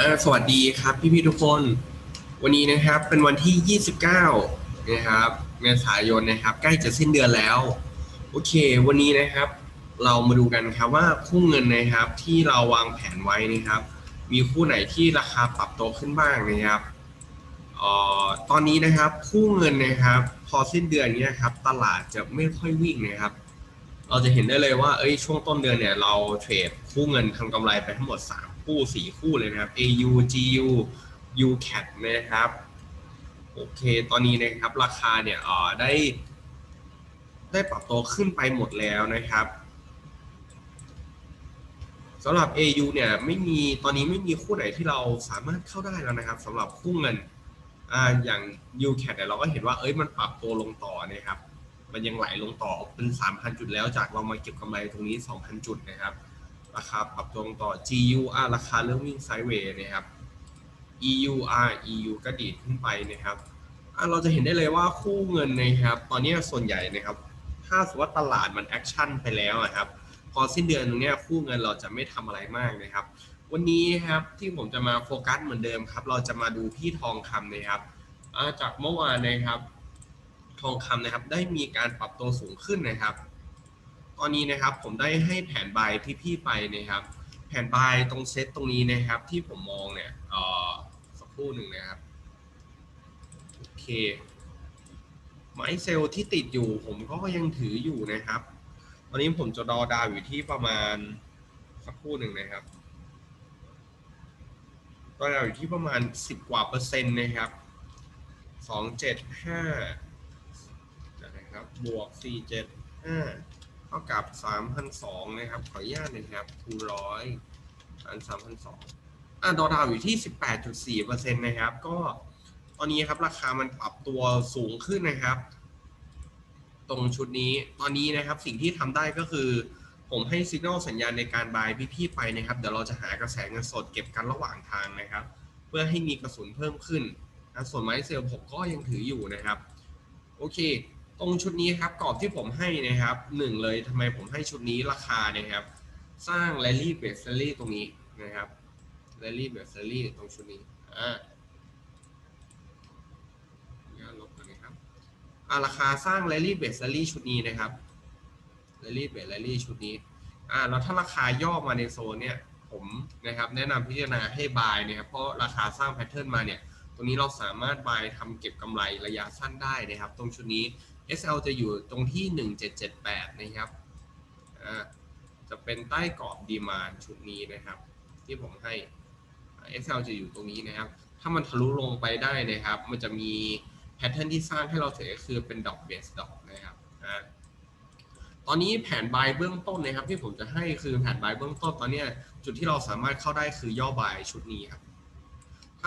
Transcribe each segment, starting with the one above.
อ่าสวัสดีครับพี่พี่ๆทุกคน วันนี้นะครับเป็นวันที่ 29 นะครับเมษายนนะครับ ใกล้จะสิ้นเดือนแล้ว โอเค วันนี้นะครับ เรามาดูกันครับว่าคู่เงินนะครับที่เราวางแผนไว้นะครับ มีคู่ไหนที่ราคาปรับตัวขึ้นบ้างนะครับออตอนนี้นะครับคู่เงินนะครับ พอสิ้นเดือนนี้นะครับ ตลาดจะไม่ค่อยวิ่งนะครับ เราจะเห็นได้เลยว่าเอ้ยช่วงต้นเดือนเนี่ยเราเทรดคู่เงินทำกำไรไปทั้งหมด3 คู่4คู่เลยนะครับ AU GU UCAT นะครับโอเค ตอนนี้นะครับราคาเนี่ยเออได้ ได้ปรับตัวขึ้นไปหมดแล้วนะครับสำหรับ AU เนี่ยไม่มีตอนนี้ไม่มีคู่ไหนที่เราสามารถเข้าได้แล้วนะครับสำหรับคู่เงินอ่าอย่าง UCAT เนี่ยเราก็เห็นว่าเอ้ยมันปรับตัวลงต่อนะครับ มันยังไหลลงต่อเป็น 3,000 จุดแล้วจากเรามาเก็บกำไรตรงนี้ 2,000 จุดนะครับ ราคาปรับตัวลงต่อ GU อะราคาเริ่มวิ่งไซด์เวย์นะครับ EU อะ EU ก็ดีดขึ้นไปนะครับเราจะเห็นได้เลยว่าคู่เงินนะครับ ตอนนี้ส่วนใหญ่นะครับ ถ้าสมมติว่าตลาดมันแอคชั่นไปแล้วอะครับ พอสิ้นเดือนตรงนี้คู่เงินเราจะไม่ทำอะไรมากนะครับ วันนี้ครับที่ผมจะมาโฟกัสเหมือนเดิมครับ เราจะมาดูที่ทองคำนะครับจากเมื่อวานนะครับ ทองคำนะครับได้มีการปรับตัวสูงขึ้นนะครับ ตอนนี้นะครับผมได้ให้แผนบายพี่ๆไปนะครับ แผนบายตรงเซตตรงนี้นะครับ ที่ผมมองเนี่ยสักครู่หนึ่งนะครับโอเคไม้เซลล์ที่ติดอยู่ผมก็ยังถืออยู่นะครับ ตอนนี้ผมจะดอดาวอยู่ที่ประมาณสักครู่หนึ่งนะครับดอดาวอยู่ที่ประมาณ 10 กว่าเปอร์เซ็นต์นะครับสองเจ็ดห้านะครับบวกสี่ เท่ากับสามพันะครับ ขออนุญาตนะครับคูณร้อยอันสามพันสองอะดอดาวอยู่ที่สิบแปดจุดสี่เปอร์เซ็นต์นะครับ ก็ตอนนี้ครับราคามันปรับตัวสูงขึ้นนะครับ ตรงชุดนี้ตอนนี้นะครับสิ่งที่ทำได้ก็คือผมให้สัญญาณสัญญาณในการบายพี่ๆไปนะครับ เดี๋ยวเราจะหากระแสเงินสดเก็บกันระหว่างทางนะครับ เพื่อให้มีกระสุนเพิ่มขึ้นนะส่วนไม้เซลล์ผมก็ยังถืออยู่นะครับ โอเค ตรงชุดนี้ครับกรอบที่ผมให้นะครับหนึ่งเลยทำไมผมให้ชุดนี้ราคานะครับ สร้าง Rally b a s e Rally ตรงนี้นะครับ Rally b a s e Rally ตรงชุดนี้อ่าเนี่ยลบนะครับอ่าราคาสร้าง Rally b a s e Rally ชุดนี้นะครับ Rally b a s e Rally ชุดนี้อ่าแล้วถ้าราคาย่อมาในโซนเนี่ยผมนะครับแนะนำพิจารณาให้บายนะครับเพราะราคาสร้างแพทเทิร์นมาเนี่ยตรงนี้เราสามารถบายทำเก็บกำไรระยะสั้นได้นะครับ ตรงชุดนี้ SL จะอยู่ตรงที่ 1778 นะครับ อ่า จะเป็นใต้กรอบดีมานชุดนี้นะครับ ที่ผมให้ SL จะอยู่ตรงนี้นะครับ ถ้ามันทะลุลงไปได้นะครับ มันจะมีแพทเทิร์นที่สร้างให้เราถือก็คือเป็นดอกเบสดอกนะครับ อ่า ตอนนี้แผนบายเบื้องต้นนะครับ ที่ผมจะให้คือแผนบายเบื้องต้นตอนนี้จุดที่เราสามารถเข้าได้คือย่อบายชุดนี้ครับ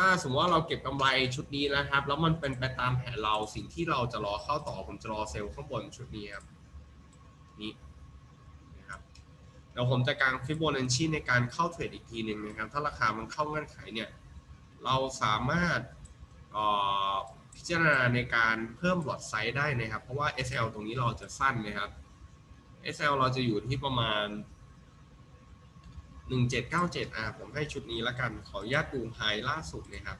ถ้าสมมติว่าเราเก็บกำไรชุดนี้นะครับ แล้วมันเป็นไปตามแผนเราสิ่งที่เราจะรอเข้าต่อผมจะรอเซลล์ข้างบนชุดนี้ครับนี่นะครับเดี๋ยวผมจะกางฟิโบนัชชีในการเข้าเทรดอีกทีหนึ่งนะครับ ถ้าราคามันเข้าเงื่อนไขเนี่ยเราสามารถอ่อพิจารณาในการเพิ่มหลอดไซส์ได้นะครับ เพราะว่า SL ตรงนี้เราจะสั้นนะครับ SL เราจะอยู่ที่ประมาณ 1797อะผมให้ชุดนี้ละกัน ขออนุญาตดูไฮล่าสุดนะครับ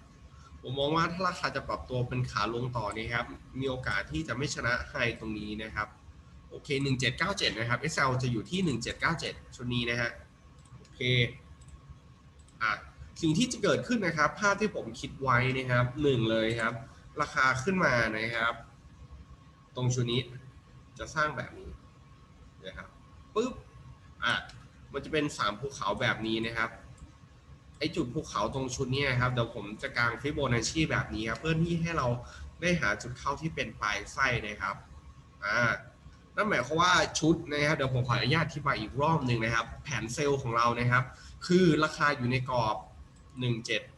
ผมมองว่าถ้าราคาจะปรับตัวเป็นขาลงต่อนี้ครับ มีโอกาสที่จะไม่ชนะไฮตรงนี้นะครับ โอเค 1797 นะครับ SL จะอยู่ที่ 1797 ชุดนี้นะฮะ โอเค อะ สิ่งที่จะเกิดขึ้นนะครับ ภาพที่ผมคิดไว้นะครับหนึ่งเลยครับ ราคาขึ้นมานะครับ ตรงชุดนี้จะสร้างแบบนี้นะครับ ปุ๊บ อะ มันจะเป็นสามภูเขาแบบนี้นะครับไอจุดภูเขาตรงชุดนี้ครับเดี๋ยวผมจะกางฟิโบนัชชีแบบนี้ครับเพื่อที่ให้เราได้หาจุดเข้าที่เป็นปลายไส้นะครับอ่านั่นหมายความว่าชุดนะครับเดี๋ยวผมขออนุญาตอธิบายอีกรอบหนึ่งนะครับ แผนเซลล์ของเรานะครับ คือราคาอยู่ในกรอบ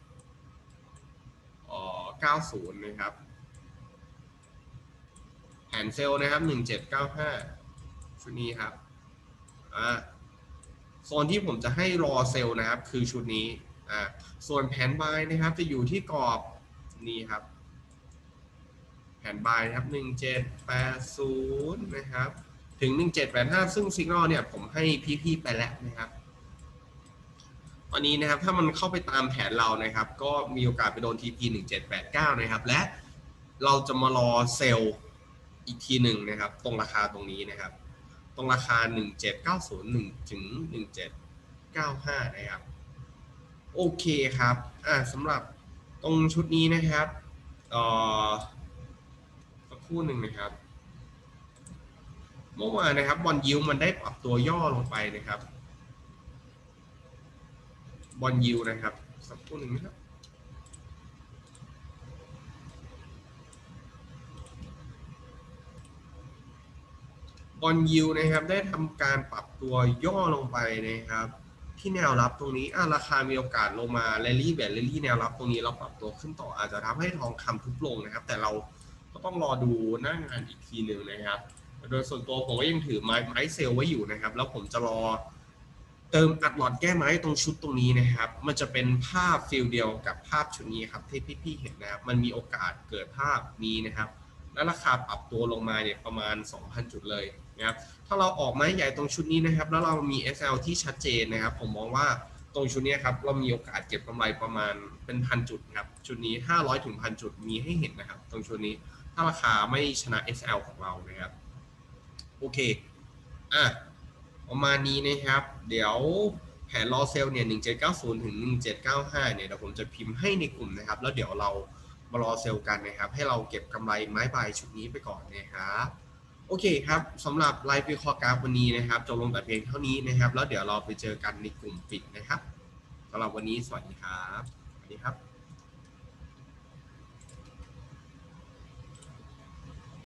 17อ๋อ90 นะครับ แผนเซลล์นะครับ 1795ชุดนี้ครับอ่า โซนที่ผมจะให้รอเซลล์นะครับ คือชุดนี้อ่าส่วนแผนบายนะครับ จะอยู่ที่กรอบนี้ครับ แผนบายนะครับ 1780 นะครับ ถึง 1785 ซึ่งซิกนอลเนี่ยผมให้พี่ๆไปแล้วนะครับตอนนี้นะครับถ้ามันเข้าไปตามแผนเรานะครับ ก็มีโอกาสไปโดน TP 1789 นะครับ และเราจะมารอเซลล์อีกทีหนึ่งนะครับ ตรงราคาตรงนี้นะครับ ตรงราคา 1790ถึง1795 นะครับ โอเคครับอ่าสำหรับตรงชุดนี้นะครับเอ่อสักครู่หนึ่งนะครับ เมื่อวานนะครับบอลยิวมันได้ปรับตัวย่อลงไปนะครับบอลยิวนะครับ สักครู่หนึ่งนะครับ บอลยิวนะครับได้ทำการปรับตัวย่อลงไปนะครับ ที่แนวรับตรงนี้อะราคามีโอกาสลงมาแรลลี่แบบแรลลี่แนวรับตรงนี้เราปรับตัวขึ้นต่ออาจจะทำให้ทองคำทุบลงนะครับ แต่เราก็ต้องรอดูหน้างานอีกทีหนึ่งนะครับ โดยส่วนตัวผมก็ยังถือไม้ไม้เซลไว้อยู่นะครับ แล้วผมจะรอเติมอัดหลอดแก้ไม้ตรงชุดตรงนี้นะครับ มันจะเป็นภาพฟิลเดียวกับภาพชุดนี้ครับที่พี่ๆเห็นนะครับ มันมีโอกาสเกิดภาพนี้นะครับ และราคาปรับตัวลงมาเนี่ยประมาณ 2,000 จุดเลย นะครับถ้าเราออกไม้ใหญ่ตรงชุดนี้นะครับ แล้วเรามี SL ที่ชัดเจนนะครับ ผมมองว่าตรงชุดนี้ครับเรามีโอกาสเก็บกำไรประมาณเป็นพันจุดนะครับชุดนี้ 500ถึงพันจุดมีให้เห็นนะครับ ตรงชุดนี้ถ้าราคาไม่ชนะ SL ของเรานะครับ โอเคอะประมาณนี้นะครับ เดี๋ยวแผนรอเซลเนี่ย 1790 ถึง 1795 เนี่ยเดี๋ยวผมจะพิมพ์ให้ในกลุ่มนะครับ แล้วเดี๋ยวเรามารอเซลกันนะครับ ให้เราเก็บกำไรไม้ใบชุดนี้ไปก่อนนะครับ โอเคครับสำหรับไลฟ์วิเคราะห์กราฟวันนี้นะครับจบลงแต่เพียงเท่านี้นะครับ แล้วเดี๋ยวเราไปเจอกันในกลุ่มปิดนะครับสำหรับวันนี้สวัสดีครับ สวัสดีครับ